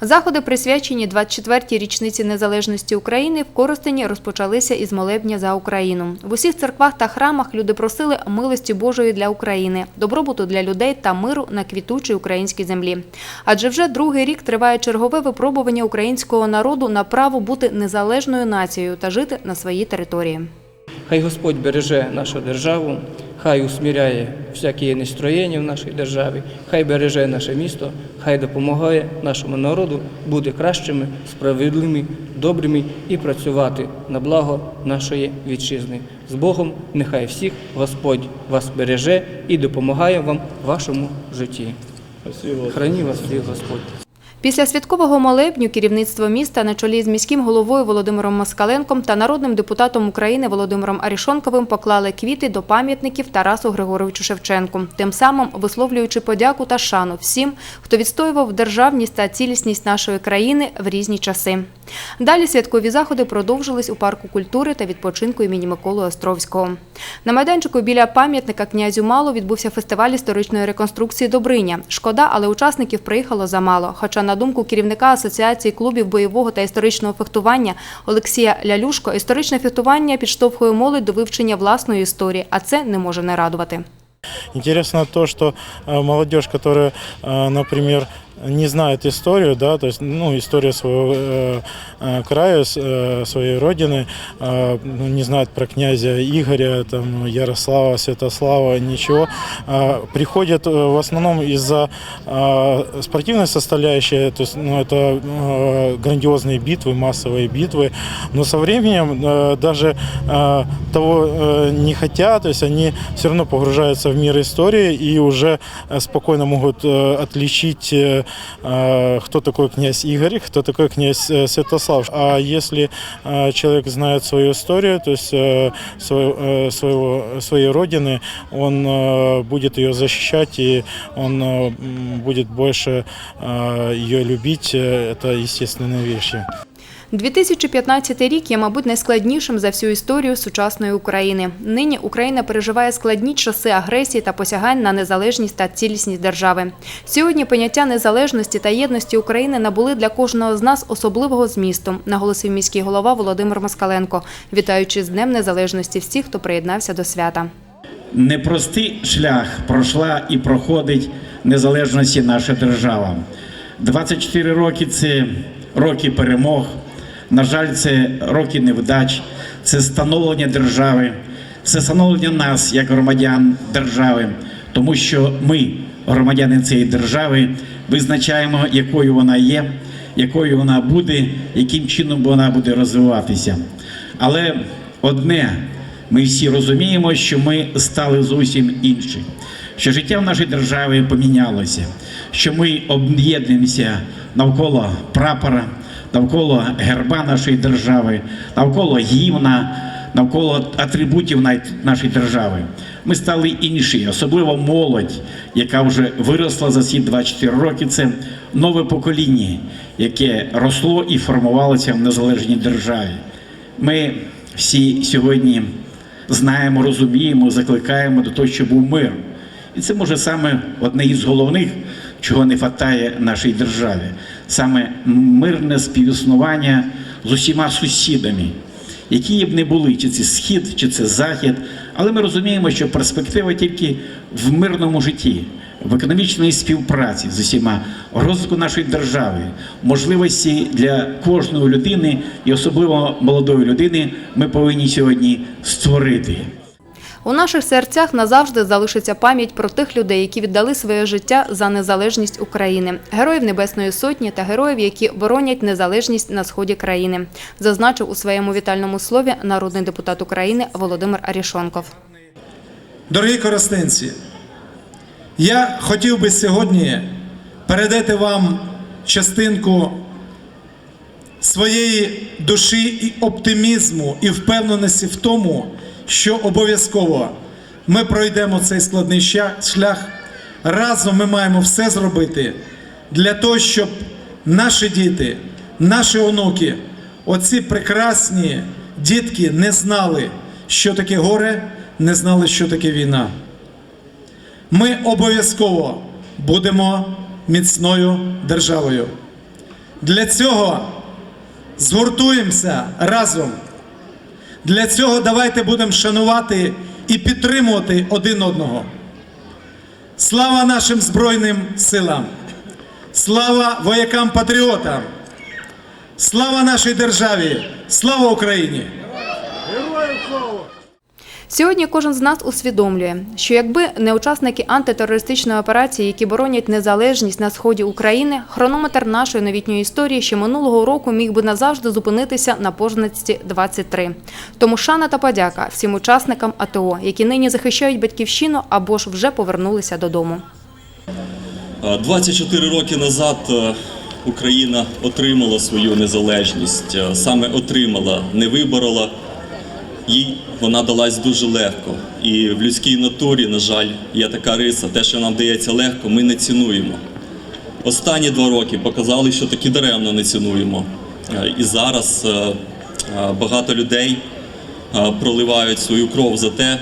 Заходи, присвячені 24-й річниці незалежності України, в Коростені розпочалися із молебня за Україну. В усіх церквах та храмах люди просили милості Божої для України, добробуту для людей та миру на квітучій українській землі. Адже вже другий рік триває чергове випробування українського народу на право бути незалежною нацією та жити на своїй території. Хай Господь береже нашу державу, хай усміряє всякі нестроєння в нашій державі, хай береже наше місто, хай допомагає нашому народу бути кращими, справедливими, добрими і працювати на благо нашої вітчизни. З Богом нехай всіх Господь вас береже і допомагає вам в вашому житті. Храні вас всіх Господь. Після святкового молебню керівництво міста на чолі з міським головою Володимиром Москаленком та народним депутатом України Володимиром Арішонковим поклали квіти до пам'ятників Тарасу Григоровичу Шевченку, тим самим висловлюючи подяку та шану всім, хто відстоював державність та цілісність нашої країни в різні часи. Далі святкові заходи продовжились у парку культури та відпочинку імені Миколи Островського. На майданчику біля пам'ятника князю Мало відбувся фестиваль історичної реконструкції Добриня. Шкода, але учасників приїхало замало. Хоча, на думку керівника Асоціації клубів бойового та історичного фехтування Олексія Лялюшко, історичне фехтування підштовхує молодь до вивчення власної історії, а це не може не радувати. Интересно то, что э, молодежь, которая, э, например, не знает историю, да, то есть, ну, история своего э, э, края, с- э, своей родины, э, ну, не знает про князя Игоря, там, Ярослава, Святослава, ничего, э, приходят э, в основном из-за э, спортивной составляющей, то есть, ну, это э, грандиозные битвы, массовые битвы, но со временем э, даже э, того э, не хотят, то есть они все равно погружаются в мир истории и уже э, спокойно могут э, отличить, э, э, кто такой князь Игорь, кто такой князь э, Святослав. А если э, человек знает свою историю, то есть э, свою- э, своего, своей родины, он э, будет ее защищать и он э, м, будет больше э, ее любить. Э, Это естественные вещи. 2015 рік є, мабуть, найскладнішим за всю історію сучасної України. Нині Україна переживає складні часи агресії та посягань на незалежність та цілісність держави. Сьогодні поняття незалежності та єдності України набули для кожного з нас особливого змісту, наголосив міський голова Володимир Москаленко, вітаючи з Днем Незалежності всіх, хто приєднався до свята. непростий шлях пройшла і проходить незалежності наша держава. 24 роки це роки перемог. На жаль, це роки невдач, це становлення держави, це становлення нас як громадян держави, тому що ми, громадяни цієї держави, визначаємо, якою вона є, якою вона буде, яким чином вона буде розвиватися. Але одне ми всі розуміємо, що ми стали зовсім інші, що життя в нашій державі помінялося, що ми об'єднуємося навколо прапора, навколо герба нашої держави, навколо гімна, навколо атрибутів нашої держави. Ми стали інші, особливо молодь, яка вже виросла за ці 24 роки. Це нове покоління, яке росло і формувалося в незалежній державі. Ми всі сьогодні знаємо, розуміємо, закликаємо до того, щоб був мир. І це може саме одне із головних, чого не вистачає нашій державі, саме мирне співіснування з усіма сусідами, які б не були, чи це схід, чи це захід. Але ми розуміємо, що перспектива тільки в мирному житті, в економічній співпраці з усіма, розвитку нашої держави, можливості для кожної людини і особливо молодої людини ми повинні сьогодні створити. У наших серцях назавжди залишиться пам'ять про тих людей, які віддали своє життя за незалежність України, героїв Небесної Сотні та героїв, які боронять незалежність на сході країни, зазначив у своєму вітальному слові народний депутат України Володимир Арішонков. Дорогі коростенці, я хотів би сьогодні передати вам частинку своєї душі і оптимізму і впевненості в тому, що обов'язково ми пройдемо цей складний шлях. Разом ми маємо все зробити для того, щоб наші діти, наші онуки, оці прекрасні дітки не знали, що таке горе, не знали, що таке війна. Ми обов'язково будемо міцною державою. Для цього згуртуємося разом. Для цього давайте будемо шанувати і підтримувати один одного. Слава нашим Збройним силам! Слава воякам-патріотам! Слава нашій державі! Слава Україні! Сьогодні кожен з нас усвідомлює, що якби не учасники антитерористичної операції, які боронять незалежність на сході України, хронометр нашої новітньої історії ще минулого року міг би назавжди зупинитися на пожниці 23. Тому шана та подяка всім учасникам АТО, які нині захищають батьківщину або ж вже повернулися додому. Е, 24 роки назад е, Україна отримала свою незалежність, е, саме отримала, не виборола. Їй вона далась дуже легко. І в людській натурі, на жаль, є така риса. Те, що нам дається легко, ми не цінуємо. Останні два роки показали, що таки даремно не цінуємо. Е, І зараз е, е, багато людей проливають свою кров за те,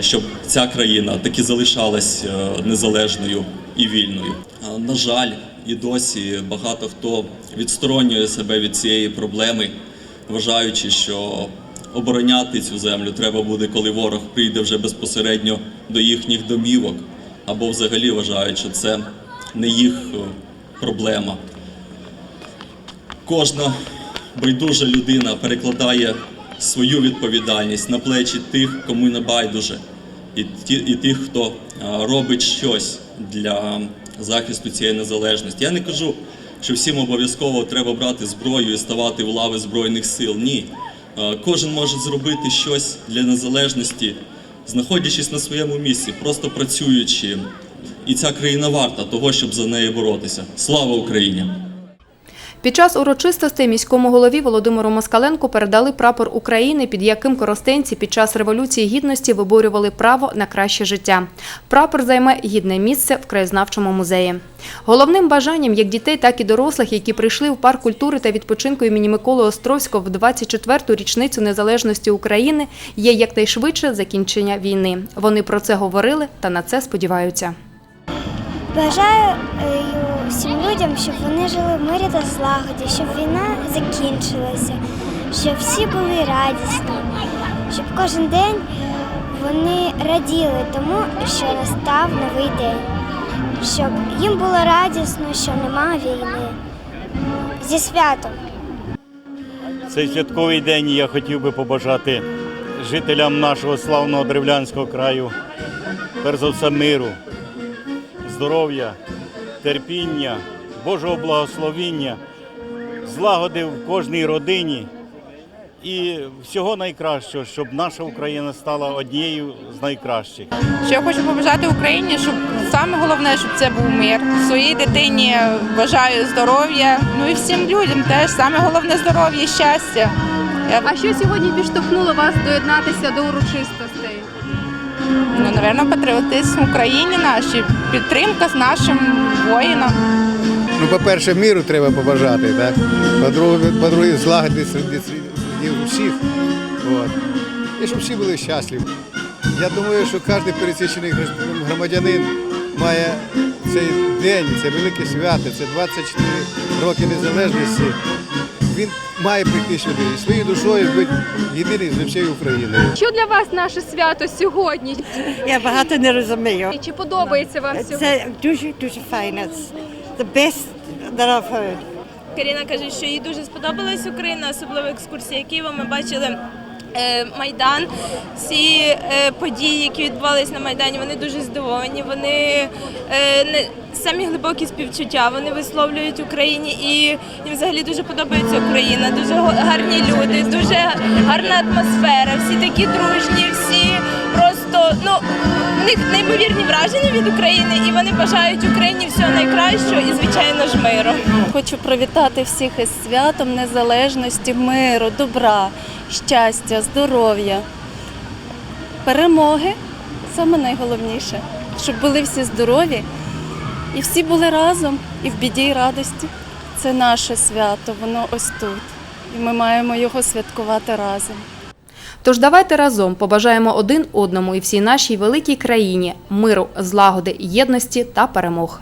щоб ця країна таки залишалась незалежною і вільною. На жаль, і досі багато хто відсторонює себе від цієї проблеми, вважаючи, що обороняти цю землю треба буде, коли ворог прийде вже безпосередньо до їхніх домівок, або взагалі вважають, що це не їх е, проблема. Кожна байдужа людина перекладає свою відповідальність на плечі тих, кому не байдуже, і, і тих, хто робить щось для захисту цієї незалежності. Я не кажу, що всім обов'язково треба брати зброю і ставати в лави Збройних сил. Ні. А, Кожен може зробити щось для незалежності, знаходячись на своєму місці, просто працюючи. І ця країна варта того, щоб за неї боротися. Слава Україні! Під час урочистостей міському голові Володимиру Москаленку передали прапор України, під яким коростенці під час Революції Гідності виборювали право на краще життя. Прапор займе гідне місце в краєзнавчому музеї. Головним бажанням як дітей, так і дорослих, які прийшли в парк культури та відпочинку імені Миколи Островського в 24-ту річницю незалежності України, є якнайшвидше закінчення війни. Вони про це говорили та на це сподіваються. Бажаю е, всім людям, щоб вони жили в мирі та злагоді, щоб війна закінчилася, щоб всі були радісні, щоб кожен день вони раділи тому, що настав новий день, щоб їм було радісно, що нема війни. Зі святом! Цей святковий день я хотів би побажати жителям нашого славного древлянського краю, перш за все миру, здоров'я, терпіння, Божого благословіння, злагоди в кожній родині і всього найкращого, щоб наша Україна стала однією з найкращих. Що я хочу побажати Україні, щоб саме головне, щоб це був мир. Своїй дитині бажаю здоров'я. Ну і всім людям теж саме головне здоров'я і щастя. Я, А що сьогодні підштовхнуло вас доєднатися до урочистостей? Ну, напевно, патріотизм України наші, підтримка з нашим воїнам. Ну, по-перше, миру треба побажати, так? По-друге, по-друге злагоди серед, усіх. От. І щоб всі були щасливі. Я думаю, що кожен пересічений громадянин має цей день, це велике свято, це 24 роки незалежності. Він має прийти сюди і своєю душою бути єдиний з всією Україною. Що для вас наше свято сьогодні? Я багато не розумію. І чи подобається вам сьогодні? Це дуже дуже файно. The best that I've heard. Каріна каже, що їй дуже сподобалась Україна, особливо екскурсія Києва. Ми бачили Майдан, всі е, події, які відбувалися на Майдані, вони дуже здивовані. Вони е, самі глибокі співчуття. Вони висловлюють Україні і їм взагалі дуже подобається Україна. Дуже гарні люди, дуже гарна атмосфера. Всі такі дружні, всі просто ну. У них неймовірні враження від України, і вони бажають Україні всього найкращого і, звичайно ж, миру. Хочу привітати всіх із святом незалежності, миру, добра, щастя, здоров'я, перемоги саме найголовніше, щоб були всі здорові і всі були разом і в біді, і радості. Це наше свято, воно ось тут. І ми маємо його святкувати разом. Тож давайте разом побажаємо один одному і всій нашій великій країні миру, злагоди, єдності та перемог.